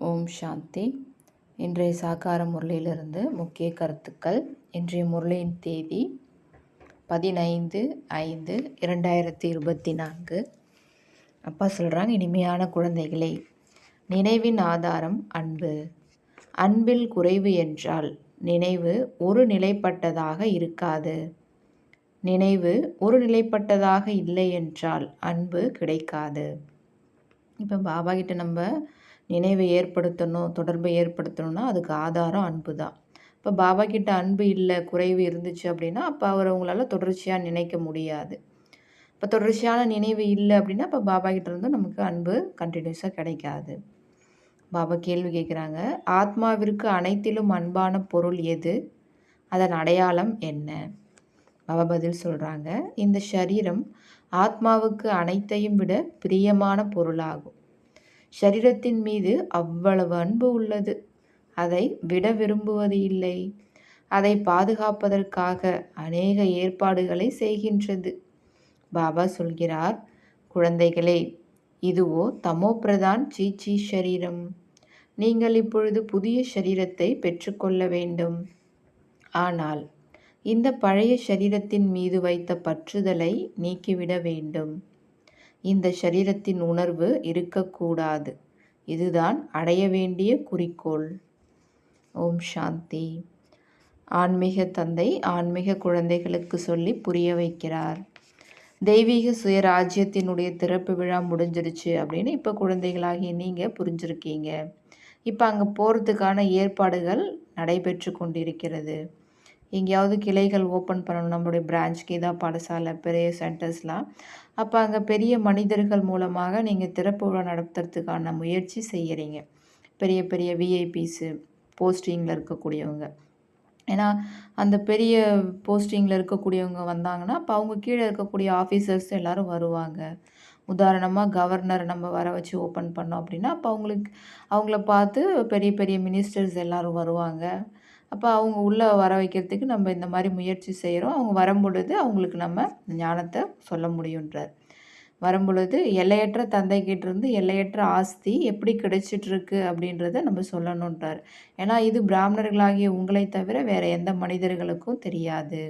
ஓம் சாந்தி. இன்றைய சாக்கார முரளியிலிருந்து முக்கிய கருத்துக்கள். இன்றைய முரளியின் தேதி பதினைந்து ஐந்து இரண்டாயிரத்தி இருபத்தி நான்கு. அப்பா சொல்கிறாங்க இனிமையான குழந்தைகளே நினைவின் ஆதாரம் அன்பு. அன்பில் குறைவு என்றால் நினைவு ஒரு நிலைப்பட்டதாக இருக்காது. நினைவு ஒரு நிலைப்பட்டதாக இல்லை என்றால் அன்பு கிடைக்காது. இப்போ பாபா கிட்ட நம்ம நினைவை ஏற்படுத்தணும் தொடர்பை ஏற்படுத்தணும்னா அதுக்கு ஆதாரம் அன்பு தான் இப்போ பாபா கிட்ட அன்பு இல்லை குறைவு இருந்துச்சு அப்படின்னா அப்போ அவர் அவங்களால தொடர்ச்சியாக நினைக்க முடியாது. இப்போ தொடர்ச்சியான நினைவு இல்லை அப்படின்னா இப்போ பாபா கிட்ட இருந்தும் நமக்கு அன்பு கண்டினியூஸாக கிடைக்காது. பாபா கேள்வி கேட்குறாங்க ஆத்மாவிற்கு அனைத்திலும் அன்பான பொருள் எது? அதன் அடையாளம் என்ன? பாபா பதில் சொல்கிறாங்க இந்த சரீரம் ஆத்மாவுக்கு அனைத்தையும் விட பிரியமான பொருளாகும். சரீரத்தின் மீது அவ்வளவு அன்பு உள்ளது. அதை விட விரும்புவது இல்லை. அதை பாதுகாப்பதற்காக அநேக ஏற்பாடுகளை செய்கின்றது. பாபா சொல்கிறார் குழந்தைகளே இதுவோ தமோ பிரதான் சீச்சி ஷரீரம். நீங்கள் இப்பொழுது புதிய சரீரத்தை பெற்றுக்கொள்ள வேண்டும். ஆனால் இந்த பழைய சரீரத்தின் மீது வைத்த பற்றுதலை நீக்கிவிட வேண்டும். இந்த சரீரத்தின் உணர்வு இருக்கக்கூடாது. இதுதான் அடைய வேண்டிய குறிக்கோள். ஓம் சாந்தி. ஆன்மீக தந்தை ஆன்மீக குழந்தைகளுக்கு சொல்லி புரிய வைக்கிறார். தெய்வீக சுயராஜ்யத்தினுடைய திறப்பு விழா முடிஞ்சிருச்சு அப்படின்னு இப்போ குழந்தைகளாகிய நீங்கள் புரிஞ்சிருக்கீங்க. இப்போ அங்கே போகிறதுக்கான ஏற்பாடுகள் நடைபெற்று கொண்டிருக்கிறது. எங்கேயாவது கிளைகள் ஓப்பன் பண்ணணும் நம்மளுடைய பிரான்ச் கீதா பாடசாலை பெரிய சென்டர்ஸ்லாம். அப்போ அங்கே பெரிய மனிதர்கள் மூலமாக நீங்கள் திறப்பு விழா நடத்துறதுக்கான முயற்சி செய்கிறீங்க பெரிய பெரிய விஐபிஸு போஸ்டிங்கில் இருக்கக்கூடியவங்க. ஏன்னா அந்த பெரிய போஸ்டிங்கில் இருக்கக்கூடியவங்க வந்தாங்கன்னா அப்போ அவங்க கீழே இருக்கக்கூடிய ஆஃபீஸர்ஸ் எல்லோரும் வருவாங்க. உதாரணமாக கவர்னர் நம்ம வர வச்சு ஓப்பன் பண்ணோம் அப்படின்னா அப்போ அவங்களுக்கு அவங்கள பார்த்து பெரிய பெரிய மினிஸ்டர்ஸ் எல்லோரும் வருவாங்க. அப்போ அவங்க உள்ளே வர வைக்கிறதுக்கு நம்ம இந்த மாதிரி முயற்சி செய்கிறோம் அவங்க வரும்பொழுது அவங்களுக்கு நம்ம ஞானத்தை சொல்ல முடியுன்றார் வரும்பொழுது எல்லையற்ற தந்தைக்கிட்டேருந்து எல்லையற்ற ஆஸ்தி எப்படி கிடைச்சிட்ருக்கு அப்படின்றத நம்ம சொல்லணுன்றார் ஏன்னா இது பிராமணர்களாகிய உங்களை தவிர வேறு எந்த மனிதர்களுக்கும் தெரியாது.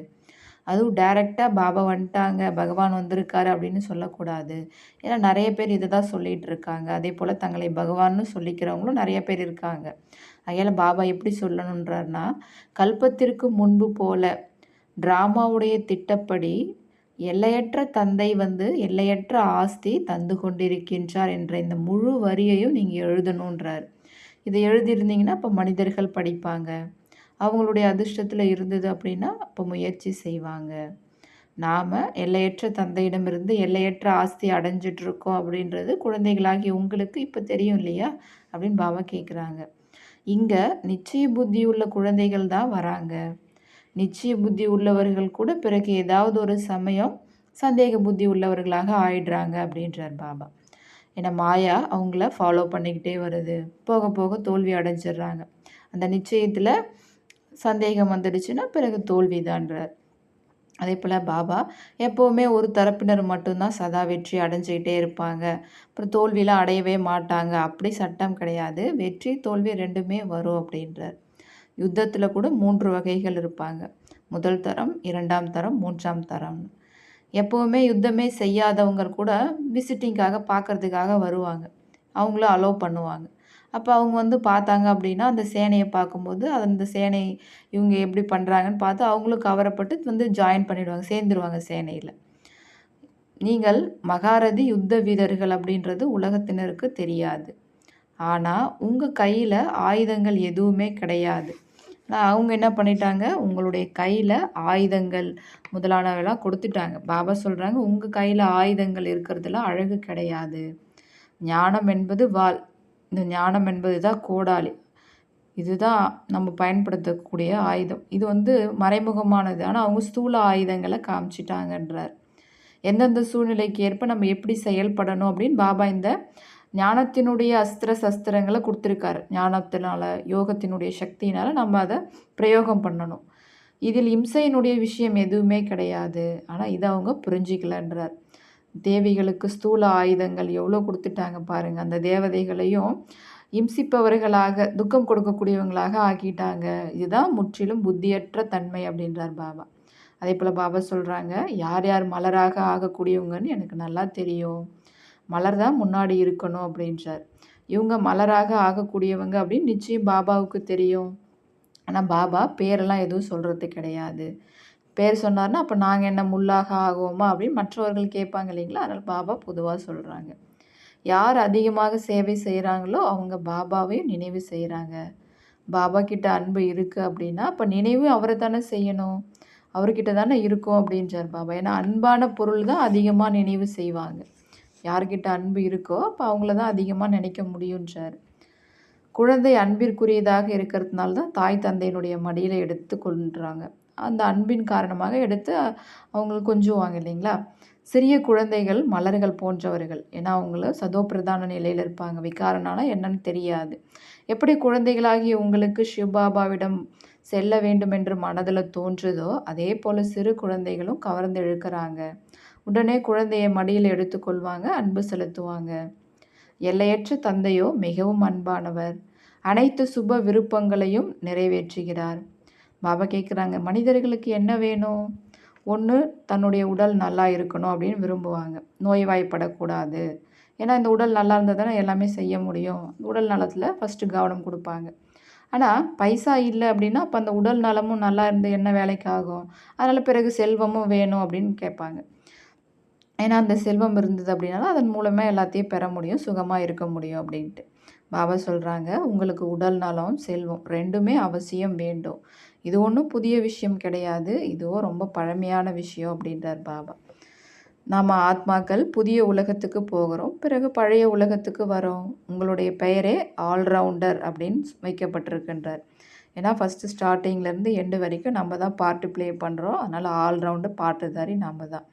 அதுவும் டைரெக்டாக பாபா வந்துட்டாங்க பகவான் வந்திருக்காரு அப்படின்னு சொல்லக்கூடாது. ஏன்னா நிறைய பேர் இதை தான் சொல்லிகிட்டு இருக்காங்க. அதே போல் தங்களை பகவான்னு சொல்லிக்கிறவங்களும் நிறைய பேர் இருக்காங்க. அதையால் பாபா எப்படி சொல்லணுன்றார்னா கல்பத்திற்கு முன்பு போல ட்ராமாவுடைய திட்டப்படி எல்லையற்ற தந்தை வந்து எல்லையற்ற ஆஸ்தி தந்து கொண்டிருக்கின்றார் என்ற இந்த முழு வரியையும் நீங்கள் எழுதணுன்றார் இதை எழுதியிருந்தீங்கன்னா இப்போ மனிதர்கள் படிப்பாங்க. அவங்களுடைய அதிர்ஷ்டத்தில் இருந்தது அப்படின்னா அப்போ முயற்சி செய்வாங்க. நாம் எல்லையற்ற தந்தையிடமிருந்து எல்லையற்ற ஆஸ்தி அடைஞ்சிட்ருக்கோம் அப்படின்றது குழந்தைகளாகி உங்களுக்கு இப்போ தெரியும் இல்லையா? அப்படின்னு பாபா கேட்குறாங்க இங்கே நிச்சய புத்தி உள்ள குழந்தைகள் தான் வராங்க. நிச்சய புத்தி உள்ளவர்கள் கூட பிறகு ஏதாவது ஒரு சமயம் சந்தேக புத்தி உள்ளவர்களாக ஆயிடுறாங்க அப்படின்றார் பாபா. ஏன்னா மாயா அவங்கள ஃபாலோ பண்ணிக்கிட்டே வருது. போக போக தோல்வி அடைஞ்சிடுறாங்க. அந்த நிச்சயத்தில் சந்தேகம் வந்துடுச்சுன்னா பிறகு தோல்விதான்றார். அதே போல் பாபா எப்போவுமே ஒரு தரப்பினர் மட்டும்தான் சதா வெற்றி அடைஞ்சிக்கிட்டே இருப்பாங்க. அப்புறம் தோல்வியெலாம் அடையவே மாட்டாங்க. அப்படி சட்டம் கிடையாது. வெற்றி தோல்வி ரெண்டுமே வரும் அப்படின்றார். யுத்தத்தில் கூட மூன்று வகைகள் இருப்பாங்க. முதல் தரம் இரண்டாம் தரம் மூன்றாம் தரம். எப்போவுமே யுத்தமே செய்யாதவங்க கூட விசிட்டிங்காக பார்க்குறதுக்காக வருவாங்க. அவங்களும் அலோவ் பண்ணுவாங்க. அப்போ அவங்க வந்து பார்த்தாங்க அப்படின்னா அந்த சேனையை பார்க்கும்போது அந்த சேனை இவங்க எப்படி பண்ணுறாங்கன்னு பார்த்து அவங்களும் கவரப்பட்டு வந்து ஜாயின் பண்ணிவிடுவாங்க சேர்ந்துருவாங்க சேனையில். நீங்கள் மகாரதி யுத்த வீரர்கள் அப்படின்றது உலகத்தினருக்கு தெரியாது. ஆனால் உங்கள் கையில் ஆயுதங்கள் எதுவுமே கிடையாது. அவங்க என்ன பண்ணிட்டாங்க? உங்களுடைய கையில் ஆயுதங்கள் முதலானவெல்லாம் கொடுத்துட்டாங்க. பாபா சொல்கிறாங்க உங்கள் கையில் ஆயுதங்கள் இருக்கிறதுல அழகு கிடையாது. ஞானம் என்பது வால். இந்த ஞானம் என்பது தான் கோடாலி. இதுதான் நம்ம பயன்படுத்தக்கூடிய ஆயுதம். இது வந்து மறைமுகமானது. ஆனால் அவங்க ஸ்தூல ஆயுதங்களை காமிச்சிட்டாங்கன்றார். எந்தெந்த சூழ்நிலைக்கு ஏற்ப நம்ம எப்படி செயல்படணும் அப்படின்னு பாபா இந்த ஞானத்தினுடைய அஸ்திர சஸ்திரங்களை கொடுத்துருக்காரு. ஞானத்தினால யோகத்தினுடைய சக்தியினால் நம்ம அதை பிரயோகம் பண்ணணும். இதில் இம்சையினுடைய விஷயம் எதுவுமே கிடையாது. ஆனால் இதை அவங்க புரிஞ்சிக்கலன்றார். தேவிகளுக்கு ஸ்தூல ஆயுதங்கள் எவ்வளோ கொடுத்துட்டாங்க பாருங்கள் அந்த தேவதைகளையும் இம்சிப்பவர்களாக துக்கம் கொடுக்கக்கூடியவங்களாக ஆக்கிட்டாங்க. இதுதான் முற்றிலும் புத்தியற்ற தன்மை அப்படின்றார் பாபா. அதே போல் பாபா சொல்கிறாங்க யார் யார் மலராக ஆகக்கூடியவங்கன்னு எனக்கு நல்லா தெரியும். மலர் தான் முன்னாடி இருக்கணும் அப்படின்றார். இவங்க மலராக ஆகக்கூடியவங்க அப்படின்னு நிச்சயம் பாபாவுக்கு தெரியும். ஆனால் பாபா பேரெல்லாம் எதுவும் சொல்கிறது கிடையாது. பேர் சொன்னார்னா அப்போ நாங்கள் என்ன முள்ளாக ஆகுவோமா அப்படின்னு மற்றவர்கள் கேட்பாங்க இல்லைங்களா? அதனால் பாபா பொதுவாக சொல்கிறாங்க யார் அதிகமாக சேவை செய்கிறாங்களோ அவங்க பாபாவையும் நினைவு செய்கிறாங்க பாபா கிட்ட அன்பு இருக்குது அப்படின்னா அப்போ நினைவு அவரை தானே செய்யணும். அவர்கிட்ட தானே இருக்கும் அப்படின்றார் பாபா. ஏன்னா அன்பான பொருள் தான் அதிகமாக நினைவு செய்வாங்க. யார்கிட்ட அன்பு இருக்கோ அப்போ அவங்கள தான் அதிகமாக நினைக்க முடியுன்றார் குழந்தை அன்பிற்குரியதாக இருக்கிறதுனால தான் தாய் தந்தையினுடைய மடியில் எடுத்து கொள்கிறாங்க அந்த அன்பின் காரணமாக எடுத்து அவங்களுக்கு கொஞ்சுவாங்க இல்லைங்களா? சிறிய குழந்தைகள் மலர்கள் போன்றவர்கள். ஏன்னா அவங்கள சதோப்பிரதான நிலையில் இருப்பாங்க. விகாரனால என்னன்னு தெரியாது. எப்படி குழந்தைகளாகி உங்களுக்கு சிவபாபாவிடம் செல்ல வேண்டும் என்று மனதில் தோன்றுதோ அதே போல் சிறு குழந்தைகளும் கவர்ந்து இழுக்கிறாங்க. உடனே குழந்தையை மடியில் எடுத்துக்கொள்வாங்க அன்பு செலுத்துவாங்க. எல்லையற்ற தந்தையோ மிகவும் அன்பானவர். அனைத்து சுப விருப்பங்களையும் நிறைவேற்றுகிறார். பாபா கேட்குறாங்க மனிதர்களுக்கு என்ன வேணும்? ஒன்று தன்னுடைய உடல் நல்லா இருக்கணும் அப்படின்னு விரும்புவாங்க. நோய்வாய்ப்படக்கூடாது ஏன்னா இந்த உடல் நல்லா இருந்தால் தானே எல்லாமே செய்ய முடியும். உடல் நலத்தில் ஃபஸ்ட்டு கவனம் கொடுப்பாங்க. ஆனால் பைசா இல்லை அப்படின்னா அப்போ அந்த உடல் நலமும் நல்லா இருந்து என்ன வேலைக்காகும் அதனால் பிறகு செல்வமும் வேணும் அப்படின்னு கேட்பாங்க. ஏன்னா அந்த செல்வம் இருந்தது அப்படின்னா அதன் மூலமாக எல்லாத்தையும் பெற முடியும் சுகமாக இருக்க முடியும் அப்படின்ட்டு. பாபா சொல்கிறாங்க உங்களுக்கு உடல் நலம் செல்வம் ரெண்டுமே அவசியம் வேண்டும். இது ஒன்றும் புதிய விஷயம் கிடையாது. இதுவோ ரொம்ப பழமையான விஷயம் அப்படின்றார் பாபா. நாம் ஆத்மாக்கள் புதிய உலகத்துக்கு போகிறோம். பிறகு பழைய உலகத்துக்கு வரோம். உங்களுடைய பெயரே ஆல்ரவுண்டர் அப்படின்னு வைக்கப்பட்டிருக்கின்றார். ஏன்னா ஃபஸ்ட்டு ஸ்டார்டிங்லேருந்து எண்டு வரைக்கும் நம்ம தான் பாட்டு ப்ளே பண்ணுறோம் அதனால் ஆல்ரவுண்டர் பாட்டுதாரி நம்ம தான்.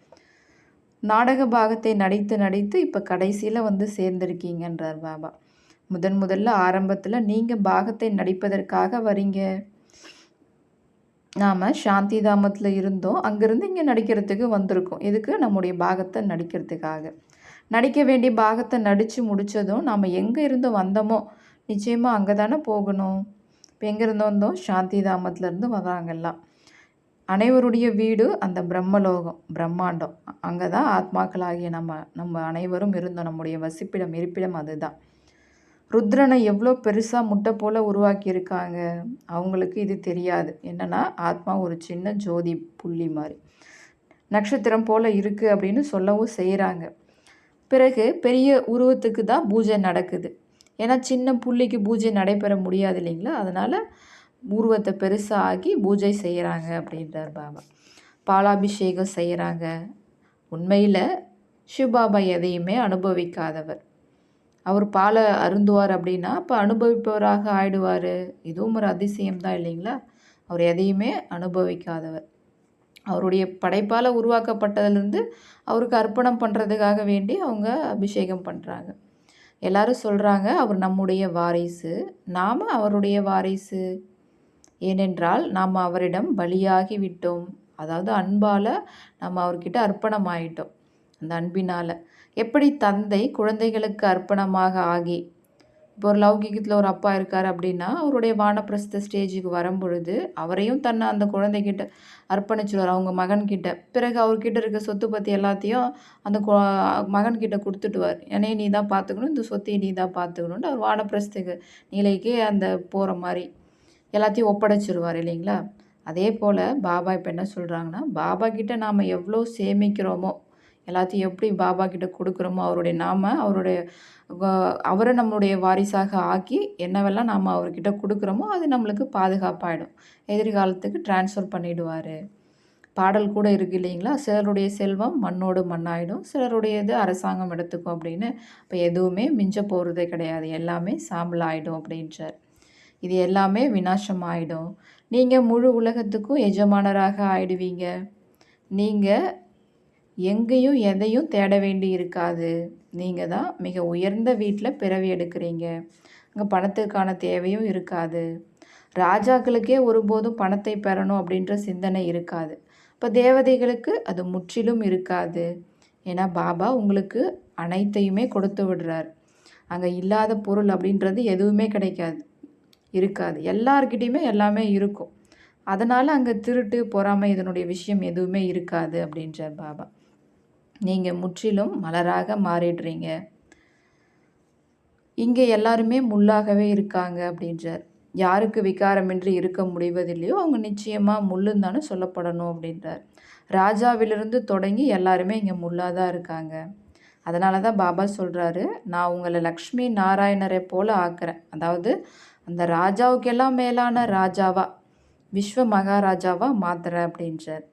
நாடக பாகத்தை நடித்து நடித்து இப்போ கடைசியில் வந்து சேர்ந்துருக்கீங்கன்றார் பாபா. முதன் முதல்ல ஆரம்பத்தில் நீங்கள் பாகத்தை நடிப்பதற்காக வரீங்க. நாம் சாந்தி தாமத்தில் இருந்தோம் அங்கேருந்து இங்கே நடிக்கிறதுக்கு வந்திருக்கோம். எதுக்கு நம்முடைய பாகத்தை நடிக்கிறதுக்காக. நடிக்க வேண்டிய பாகத்தை நடித்து முடித்ததும் நாம் எங்கே இருந்து வந்தோமோ நிச்சயமாக அங்கே தானே போகணும். இப்போ எங்கேருந்து வந்தோம்? சாந்தி தாமத்துலேருந்து வராங்கெல்லாம் அனைவருடைய வீடு அந்த பிரம்மலோகம் பிரம்மாண்டம். அங்கே தான் ஆத்மாக்களாகிய நம்ம நம்ம அனைவரும் இருந்தோம். நம்முடைய வசிப்பிடம் இருப்பிடம் அதுதான். ருத்ரனை எவ்வளோ பெருசாக முட்டை போல் உருவாக்கியிருக்காங்க? அவங்களுக்கு இது தெரியாது. என்னென்னா ஆத்மா ஒரு சின்ன ஜோதி புள்ளி மாதிரி. நட்சத்திரம் போல் இருக்குது அப்படின்னு சொல்லவும் செய்கிறாங்க பிறகு பெரிய உருவத்துக்கு தான் பூஜை நடக்குது. ஏன்னா சின்ன புள்ளிக்கு பூஜை நடைபெற முடியாது இல்லைங்களா? அதனால் உருவத்தை பெருசாக ஆக்கி பூஜை செய்கிறாங்க அப்படின்றார் பாபா. பாலாபிஷேகம் செய்கிறாங்க உண்மையில் சிவபாபா எதையுமே அனுபவிக்காதவர். அவர் பாலை அருந்துவார் அப்படின்னா அப்போ அனுபவிப்பவராக ஆயிடுவார். இதுவும் ஒரு அதிசயம் தான் இல்லைங்களா? அவர் எதையுமே அனுபவிக்காதவர். அவருடைய படைப்பால் உருவாக்கப்பட்டதுலேருந்து அவருக்கு அர்ப்பணம் பண்ணுறதுக்காக வேண்டி அவங்க அபிஷேகம் பண்ணுறாங்க எல்லாரும் சொல்கிறாங்க அவர் நம்முடைய வாரிசு. நாம் அவருடைய வாரிசு. ஏனென்றால் நாம் அவரிடம் பலியாகி விட்டோம் அதாவது அன்பால் நம்ம அவர்கிட்ட அர்ப்பணம் ஆகிட்டோம் அந்த அன்பினால். எப்படி தந்தை குழந்தைகளுக்கு அர்ப்பணமாக ஆகி இப்போ ஒரு லௌகிகத்தில் ஒரு அப்பா இருக்கார் அப்படின்னா அவருடைய வானப்பிரஸ்த ஸ்டேஜுக்கு வரும்பொழுது அவரையும் தன்னை அந்த குழந்தைகிட்ட அர்ப்பணிச்சுடுவார் அவங்க மகன்கிட்ட. பிறகு அவர்கிட்ட இருக்க சொத்து பற்றி எல்லாத்தையும் அந்த மகன்கிட்ட கொடுத்துட்டுவார். என்னையும் நீ தான் பார்த்துக்கணும் இந்த சொத்தையை நீ தான் பார்த்துக்கணுன்ட்டு அவர் வானப்பிரஸ்துக்கு நிலைக்கு அந்த போகிற மாதிரி எல்லாத்தையும் ஒப்படைச்சிடுவார் இல்லைங்களா? அதே போல் பாபா இப்போ என்ன சொல்கிறாங்கன்னா பாபா கிட்ட நாம் எவ்வளோ சேமிக்கிறோமோ எல்லாத்தையும் எப்படி பாபா கிட்ட கொடுக்குறோமோ அவருடைய நாம அவருடைய அவரை நம்மளுடைய வாரிசாக ஆக்கி என்னவெல்லாம் நாம் அவர்கிட்ட கொடுக்குறோமோ அது நம்மளுக்கு பாதுகாப்பாயிடும். எதிர்காலத்துக்கு டிரான்ஸ்ஃபர் பண்ணிவிடுவார் பாடல் கூட இருக்குது இல்லைங்களா? சிலருடைய செல்வம் மண்ணோடு மண்ணாயிடும். சிலருடையது அரசாங்கம் எடுத்துக்கும் அப்படின்னு. இப்போ எதுவுமே மிஞ்ச போகிறதே கிடையாது. எல்லாமே சாம்பல் ஆகிடும் அப்படின்றார். இது எல்லாமே வினாசம் ஆகிடும் நீங்கள் முழு உலகத்துக்கும் எஜமானராக ஆயிடுவீங்க. நீங்கள் எங்கேயும் எதையும் தேட வேண்டி இருக்காது. நீங்கள் தான் மிக உயர்ந்த வீட்டில் பிறவி எடுக்கிறீங்க. அங்கே பணத்துக்கான தேவையும் இருக்காது. ராஜாக்களுக்கே ஒருபோதும் பணத்தை பெறணும் அப்படின்ற சிந்தனை இருக்காது. இப்போ தேவதைகளுக்கு அது முற்றிலும் இருக்காது. ஏன்னா பாபா உங்களுக்கு அனைத்தையுமே கொடுத்து விடுறார். அங்கே இல்லாத பொருள் அப்படின்றது எதுவுமே கிடைக்காது இருக்காது. எல்லார்கிட்டேயுமே எல்லாமே இருக்கும். அதனால் அங்கே திருட்டு பொறாமை இதனுடைய விஷயம் எதுவுமே இருக்காது அப்படின்றார் பாபா. நீங்கள் முற்றிலும் மலராக மாறிடுறீங்க. இங்கே எல்லாருமே முள்ளாகவே இருக்காங்க அப்படின்றார். யாருக்கு விகாரமின்றி இருக்க முடிவதில்லையோ அவங்க நிச்சயமாக முள்ளுன்னு தானே சொல்லப்படணும் அப்படின்றார். ராஜாவிலிருந்து தொடங்கி எல்லாருமே இங்கே முள்ளாக தான் இருக்காங்க. அதனால தான் பாபா சொல்கிறாரு நான் உங்களை லக்ஷ்மி நாராயணரை போல் ஆக்குறேன். அதாவது அந்த ராஜாவுக்கெல்லாம் மேலான ராஜாவா விஸ்வ மகாராஜாவா மாத்துறேன் அப்படின்றார்.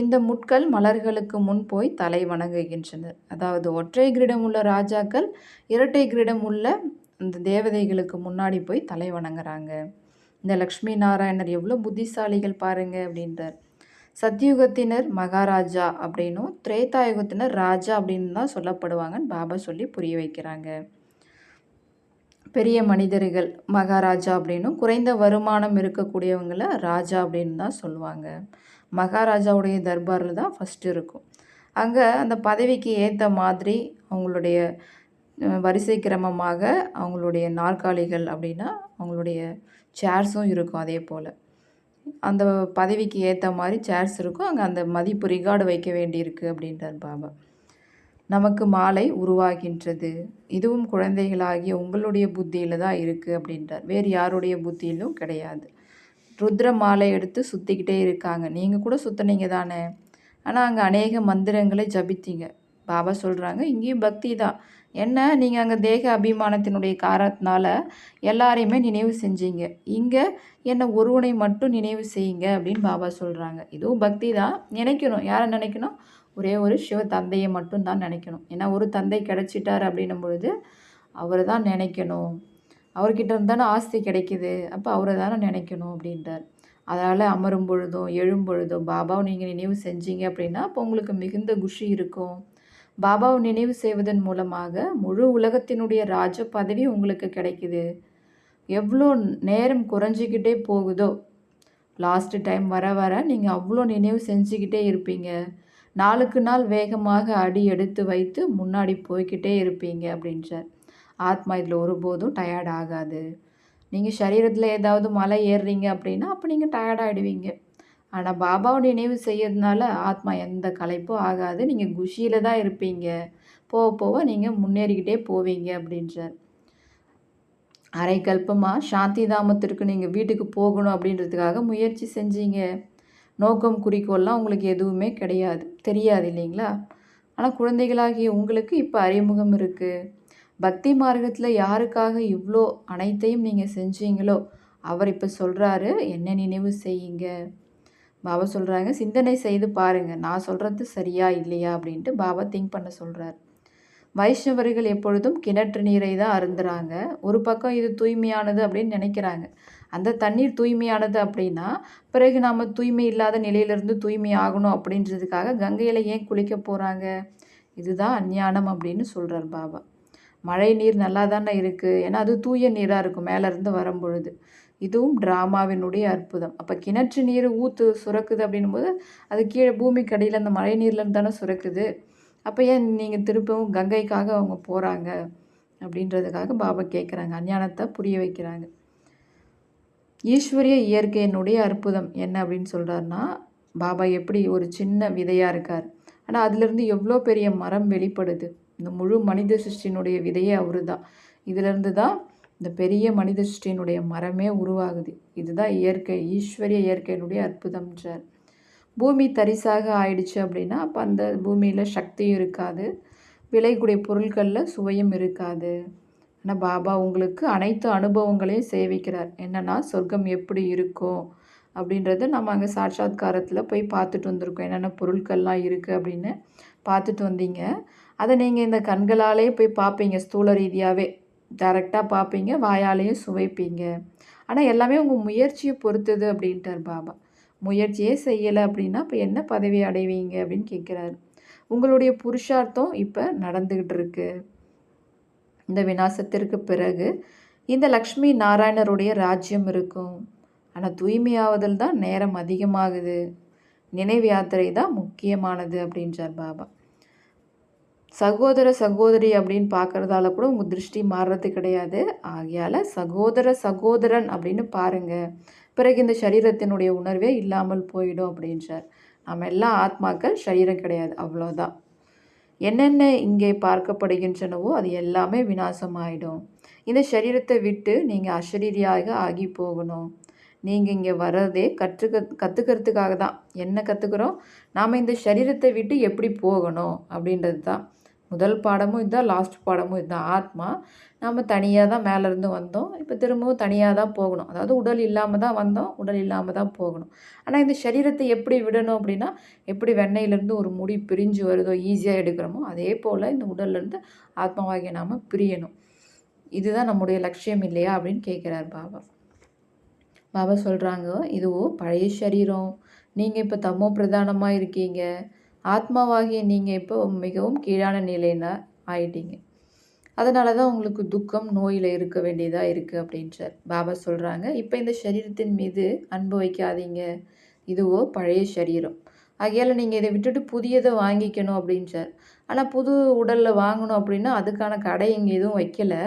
இந்த முட்கள் மலர்களுக்கு முன் போய் தலை வணங்குகின்றனர் அதாவது ஒற்றை கிரீடம் உள்ள ராஜாக்கள் இரட்டை கிரீடம் உள்ள இந்த தேவதைகளுக்கு முன்னாடி போய் தலை வணங்குறாங்க. இந்த லக்ஷ்மி நாராயணர் எவ்வளோ புத்திசாலிகள் பாருங்க அப்படின்றார். சத்தியுகத்தினர் மகாராஜா அப்படின்னும் திரேதாயுகத்தினர் ராஜா அப்படின்னு தான் சொல்லப்படுவாங்கன்னு பாபா சொல்லி புரிய வைக்கிறாங்க. பெரிய மனிதர்கள் மகாராஜா அப்படின்னும் குறைந்த வருமானம் இருக்கக்கூடியவங்கள ராஜா அப்படின்னு தான் சொல்லுவாங்க. மகாராஜாவுடைய தர்பாரில் தான் ஃபஸ்ட்டு இருக்கும். அங்கே அந்த பதவிக்கு ஏற்ற மாதிரி அவங்களுடைய வரிசை கிரமமாக அவங்களுடைய நாற்காலிகள் அப்படின்னா அவங்களுடைய சேர்ஸும் இருக்கும் அதே போல். அந்த பதவிக்கு ஏற்ற மாதிரி சேர்ஸ் இருக்கும். அங்கே அந்த மதிப்பு ரிகார்டு வைக்க வேண்டியிருக்கு அப்படின்றார் பாபா. நமக்கு மாலை உருவாகின்றது. இதுவும் குழந்தைகளாகிய உங்களுடைய புத்தியில் தான் இருக்குது அப்படின்றார். வேறு யாருடைய புத்தியிலும் கிடையாது. ருத்ர மாலை எடுத்து சுற்றிக்கிட்டே இருக்காங்க. நீங்கள் கூட சுற்றினீங்க தானே? ஆனால் அங்கே அநேக மந்திரங்களை ஜபித்தீங்க. பாபா சொல்கிறாங்க இங்கேயும் பக்தி தான். என்ன? நீங்கள் அங்கே தேக அபிமானத்தினுடைய காரணத்தினால எல்லாரையுமே நினைவு செஞ்சீங்க. இங்கே என்னை ஒருவனை மட்டும் நினைவு செய்யுங்க அப்படின்னு பாபா சொல்கிறாங்க இதுவும் பக்தி தான். நினைக்கணும். யாரை நினைக்கணும்? ஒரே ஒரு சிவ தந்தையை மட்டும் தான் நினைக்கணும். ஏன்னா ஒரு தந்தை கிடச்சிட்டார் அப்படின்னும் பொழுது அவரை தான் நினைக்கணும். அவர்கிட்ட இருந்தானே ஆஸ்தி கிடைக்கிது. அப்போ அவரை தானே நினைக்கணும் அப்படின்றார். அதனால் அமரும் பொழுதும் எழும் பொழுதும் பாபாவை நீங்கள் நினைவு செஞ்சீங்க அப்படின்னா அப்போ உங்களுக்கு மிகுந்த குஷி இருக்கும். பாபாவை நினைவு செய்வதன் மூலமாக முழு உலகத்தினுடைய ராஜ பதவி உங்களுக்கு கிடைக்குது. எவ்வளோ நேரம் குறைஞ்சிக்கிட்டே போகுதோ லாஸ்ட்டு டைம் வர வர நீங்கள் அவ்வளோ நினைவு செஞ்சுக்கிட்டே இருப்பீங்க. நாளுக்கு நாள் வேகமாக அடி எடுத்து வைத்து முன்னாடி போய்கிட்டே இருப்பீங்க அப்படின்றார். ஆத்மா இதில் ஒருபோதும் டயர்ட் ஆகாது. நீங்கள் சரீரத்தில் ஏதாவது மலை ஏறுறீங்க அப்படின்னா அப்போ நீங்கள் டயர்ட் ஆகிடுவீங்க ஆனால் பாபாவோட நினைவு செய்யறதுனால ஆத்மா எந்த களைப்பும் ஆகாது. நீங்கள் குஷியில் தான் இருப்பீங்க. போக போக நீங்கள் முன்னேறிக்கிட்டே போவீங்க அப்படின்றார். அரை கல்பமாக சாந்தி தாமத்திற்கு நீங்கள் வீட்டுக்கு போகணும் அப்படின்றதுக்காக முயற்சி செஞ்சீங்க. நோக்கம் குறிக்கோள்லாம் உங்களுக்கு எதுவுமே கிடையாது. தெரியாது இல்லைங்களா? ஆனால் குழந்தைகளாகிய உங்களுக்கு இப்போ அறிமுகம் இருக்குது பக்தி மார்க்கத்தில் யாருக்காக இவ்வளோ அனைத்தையும் நீங்கள் செஞ்சீங்களோ அவர் இப்போ சொல்கிறாரு என்ன நினைவு செய்யுங்க. பாபா சொல்கிறாங்க சிந்தனை செய்து பாருங்கள் நான் சொல்கிறது சரியா இல்லையா? அப்படின்ட்டு பாபா திங்க் பண்ண சொல்கிறார் வைஷ்ணவர்கள் எப்பொழுதும் கிணற்று நீரை தான் அருந்துறாங்க. ஒரு பக்கம் இது தூய்மையானது அப்படின்னு நினைக்கிறாங்க. அந்த தண்ணீர் தூய்மையானது அப்படின்னா பிறகு நாம் தூய்மை இல்லாத நிலையிலிருந்து தூய்மை ஆகணும் அப்படின்றதுக்காக கங்கையில் ஏன் குளிக்க போகிறாங்க இதுதான் அஞ்ஞானம் அப்படின்னு சொல்கிறார் பாபா. மழை நீர் நல்லா தானே இருக்குது ஏன்னா அது தூய நீராக இருக்கும் மேலேருந்து வரும்பொழுது. இதுவும் ட்ராமாவினுடைய அற்புதம். அப்போ கிணற்று நீர் ஊற்று சுரக்குது அப்படின்னும்போது அது கீழே பூமிக்கு அடியில் அந்த மழை நீர்லேருந்து தானே சுரக்குது. அப்போ ஏன் நீங்கள் திருப்பவும் கங்கைக்காக அவங்க போகிறாங்க அப்படின்றதுக்காக பாபா கேட்குறாங்க அஞ்ஞானத்தை புரிய வைக்கிறாங்க. ஈஸ்வரிய இயற்கையினுடைய அற்புதம் என்ன அப்படின்னு சொல்கிறாருன்னா பாபா எப்படி ஒரு சின்ன விதையாக இருக்கார். ஆனால் அதுலேருந்து எவ்வளோ பெரிய மரம் வெளிப்படுது? இந்த முழு மனித சிருஷ்டினுடைய விதையே அவரு தான் இதிலிருந்து தான் இந்த பெரிய மனித சிருஷ்டியினுடைய மரமே உருவாகுது. இதுதான் இயற்கை ஈஸ்வரிய இயற்கையினுடைய அற்புதம்ன்றார் பூமி தரிசாக ஆயிடுச்சு அப்படின்னா அப்போ அந்த பூமியில் சக்தியும் இருக்காது. விலைக்கூடிய பொருட்களில் சுவையும் இருக்காது. ஆனால் பாபா உங்களுக்கு அனைத்து அனுபவங்களையும் சேவிக்கிறார். என்னென்னா சொர்க்கம் எப்படி இருக்கும் அப்படின்றத நம்ம அங்கே சாட்சாத்காரத்தில் போய் பார்த்துட்டு வந்திருக்கோம். என்னென்ன பொருட்கள்லாம் இருக்குது அப்படின்னு பார்த்துட்டு வந்தீங்க. அதை நீங்கள் இந்த கண்களாலே போய் பார்ப்பீங்க ஸ்தூல ரீதியாகவே டைரெக்டாக பார்ப்பீங்க வாயாலேயும் சுவைப்பீங்க. ஆனால் எல்லாமே உங்கள் முயற்சியை பொறுத்தது அப்படின்ட்டார் பாபா. முயற்சியே செய்யலை அப்படின்னா இப்போ என்ன பதவி அடைவீங்க அப்படின்னு கேட்குறாரு. உங்களுடைய புருஷார்த்தம் இப்போ நடந்துக்கிட்டு இருக்கு இந்த விநாசத்திற்கு பிறகு இந்த லக்ஷ்மி நாராயணருடைய ராஜ்யம் இருக்கும். ஆனால் தூய்மையாவதில் தான் நேரம் அதிகமாகுது. நினைவு யாத்திரை தான் முக்கியமானது அப்படின்றார் பாபா. சகோதர சகோதரி அப்படின்னு பார்க்குறதால கூட உங்கள் திருஷ்டி மாறுறது கிடையாது. ஆகையால் சகோதர சகோதரன் அப்படின்னு பாருங்கள் பிறகு இந்த சரீரத்தினுடைய உணர்வே இல்லாமல் போயிடும் அப்படின்றார். நம்ம எல்லாம் ஆத்மாக்கள் சரீரம் கிடையாது. அவ்வளோதான் என்னென்ன இங்கே பார்க்கப்படுகின்றனவோ அது எல்லாமே விநாசமாயிடும். இந்த சரீரத்தை விட்டு நீங்கள் அசரீரியாக ஆகி போகணும். நீங்கள் இங்கே வர்றதே கற்றுக்க கற்றுக்கிறதுக்காக தான் என்ன கற்றுக்குறோம் நாம் இந்த சரீரத்தை விட்டு எப்படி போகணும் அப்படின்றது தான் முதல் பாடமும் இதுதான் லாஸ்ட் பாடமும் இதுதான். ஆத்மா நம்ம தனியாக தான் மேலேருந்து வந்தோம். இப்போ திரும்பவும் தனியாக தான் போகணும். அதாவது உடல் இல்லாமல் தான் வந்தோம் உடல் இல்லாமல் தான் போகணும். ஆனால் இந்த சரீரத்தை எப்படி விடணும் அப்படின்னா எப்படி வெண்ணெயிலேருந்து ஒரு முடி பிரிஞ்சு வருதோ ஈஸியாக எடுக்கிறோமோ அதே போல் இந்த உடல்லேருந்து ஆத்மாவாகிய நாம் பிரியணும். இதுதான் நம்முடைய லட்சியம் இல்லையா அப்படின்னு கேட்குறார் பாபா. பாபா சொல்கிறாங்க இதுவோ பழைய சரீரம். நீங்கள் இப்போ தம்மோ பிரதானமாக இருக்கீங்க. ஆத்மாவாகிய நீங்கள் இப்போ மிகவும் கீழான நிலையில் ஆயிட்டீங்க. அதனால தான் உங்களுக்கு துக்கம் நோயில் இருக்க வேண்டியதாக இருக்குது அப்படின்றார். பாபா சொல்கிறாங்க இப்போ இந்த சரீரத்தின் மீது அன்பு வைக்காதீங்க. இதுவோ பழைய சரீரம். ஆகையால் நீங்கள் இதை விட்டுட்டு புதியதை வாங்கிக்கணும் அப்படின்றார். ஆனால் புது உடலில் வாங்கணும் அப்படின்னா அதுக்கான கடை இங்கே எதுவும் வைக்கலை.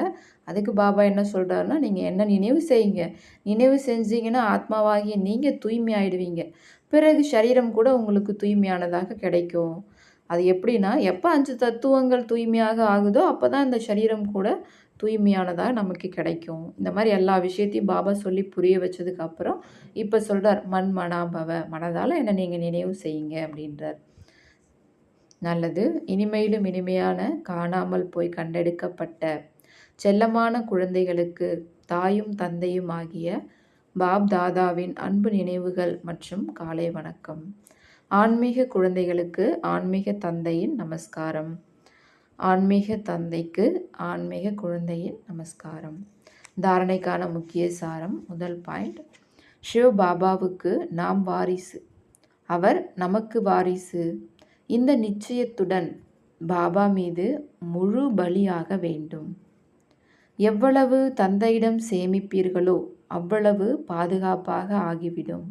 அதுக்கு பாபா என்ன சொல்கிறாருன்னா நீங்கள் என்ன நினைவு செய்யுங்க. நினைவு செஞ்சீங்கன்னா ஆத்மாவாகிய நீங்கள் தூய்மையாயிடுவீங்க. பிறகு சரீரம் கூட உங்களுக்கு தூய்மையானதாக கிடைக்கும். அது எப்படின்னா எப்போ அஞ்சு தத்துவங்கள் தூய்மையாக ஆகுதோ அப்போ தான் இந்த சரீரம் கூட தூய்மையானதாக நமக்கு கிடைக்கும். இந்த மாதிரி எல்லா விஷயத்தையும் பாபா சொல்லி புரிய வச்சதுக்கப்புறம் இப்போ சொல்கிறார் மண் மனாபவ மனதால் என்ன நீங்கள் நினைவு செய்யுங்க அப்படின்றார். நல்லது. இனிமையிலும் இனிமையான காணாமல் போய் கண்டெடுக்கப்பட்ட செல்லமான குழந்தைகளுக்கு தாயும் தந்தையும் ஆகிய பாப் தாதாவின் அன்பு நினைவுகள் மற்றும் காலை வணக்கம். ஆன்மீக குழந்தைகளுக்கு ஆன்மீக தந்தையின் நமஸ்காரம். ஆன்மீக தந்தைக்கு ஆன்மீக குழந்தையின் நமஸ்காரம். தாரணைக்கான முக்கிய சாரம் முதல் பாயிண்ட். சிவ பாபாவுக்கு நாம் வாரிசு. அவர் நமக்கு வாரிசு. இந்த நிச்சயத்துடன் பாபா மீது முழு பலியாக வேண்டும். எவ்வளவு தந்தையிடம் சேமிப்பீர்களோ அவ்வளவு பாதுகாப்பாக ஆகிவிடும்.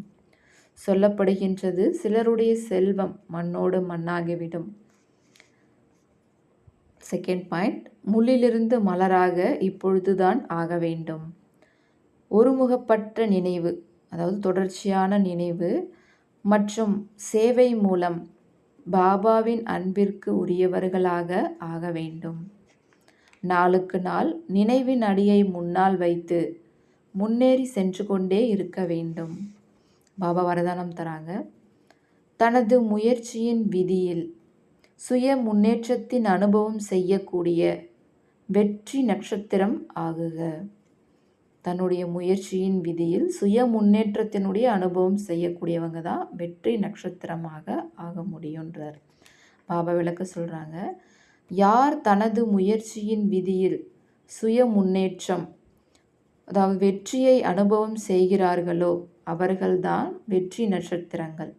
சொல்லப்படுகின்றது சிலருடைய செல்வம் மண்ணோடு மண்ணாகிவிடும். செகண்ட் பாயிண்ட் முள்ளிலிருந்து மலராக இப்பொழுதுதான் ஆக வேண்டும். ஒருமுகப்பற்ற நினைவு அதாவது தொடர்ச்சியான நினைவு மற்றும் சேவை மூலம் பாபாவின் அன்பிற்கு உரியவர்களாக ஆக வேண்டும். நாளுக்கு நாள் நினைவின் அடியை முன்னால் வைத்து முன்னேறி சென்று கொண்டே இருக்க வேண்டும். பாபா வரதானம் தராங்க. தனது முயற்சியின் விதியில் சுய முன்னேற்றத்தின் அனுபவம் செய்யக்கூடிய வெற்றி நட்சத்திரம் ஆகுக. தன்னுடைய முயற்சியின் விதியில் சுய முன்னேற்றத்தினுடைய அனுபவம் செய்யக்கூடியவங்க தான் வெற்றி நட்சத்திரமாக ஆக முடியுன்றார் பாபா விளக்க சொல்கிறாங்க யார் தனது முயற்சியின் விதியில் சுய முன்னேற்றம் அதாவது வெற்றியை அனுபவம் செய்கிறார்களோ அவர்கள்தான் வெற்றி நட்சத்திரங்கள்.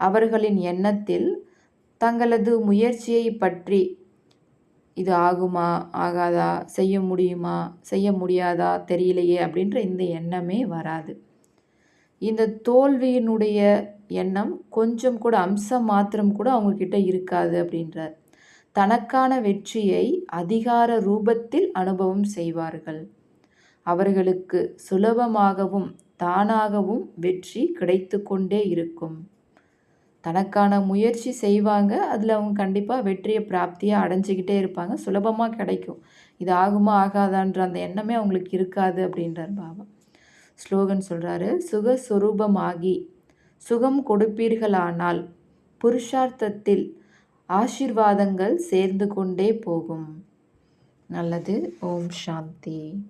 அவர்களின் எண்ணத்தில் தங்களது முயற்சியை பற்றி இது ஆகுமா ஆகாதா செய்ய முடியுமா செய்ய முடியாதா தெரியலையே அப்படின்ற இந்த எண்ணமே வராது. இந்த தோல்வியினுடைய எண்ணம் கொஞ்சம் கூட அம்சம் மாத்திரம் கூட அவங்கக்கிட்ட இருக்காது அப்படின்றார். தனக்கான வெற்றியை அதிகார ரூபத்தில் அனுபவம் செய்வார்கள். அவர்களுக்கு சுலபமாகவும் தானாகவும் வெற்றி கிடைத்து கொண்டே இருக்கும். தனக்கான முயற்சி செய்வாங்க அதில் அவங்க கண்டிப்பாக வெற்றியை பிராப்தியாக அடைஞ்சிக்கிட்டே இருப்பாங்க. சுலபமாக கிடைக்கும். இது ஆகுமா ஆகாதான்ற அந்த எண்ணமே அவங்களுக்கு இருக்காது அப்படின்றார் பாபா. ஸ்லோகன் சொல்கிறாரு சுகஸ்வரூபமாகி சுகம் கொடுப்பீர்களானால் புருஷார்த்தத்தில் ஆசிர்வாதங்கள் சேர்ந்து கொண்டே போகும். நல்லது. ஓம் சாந்தி.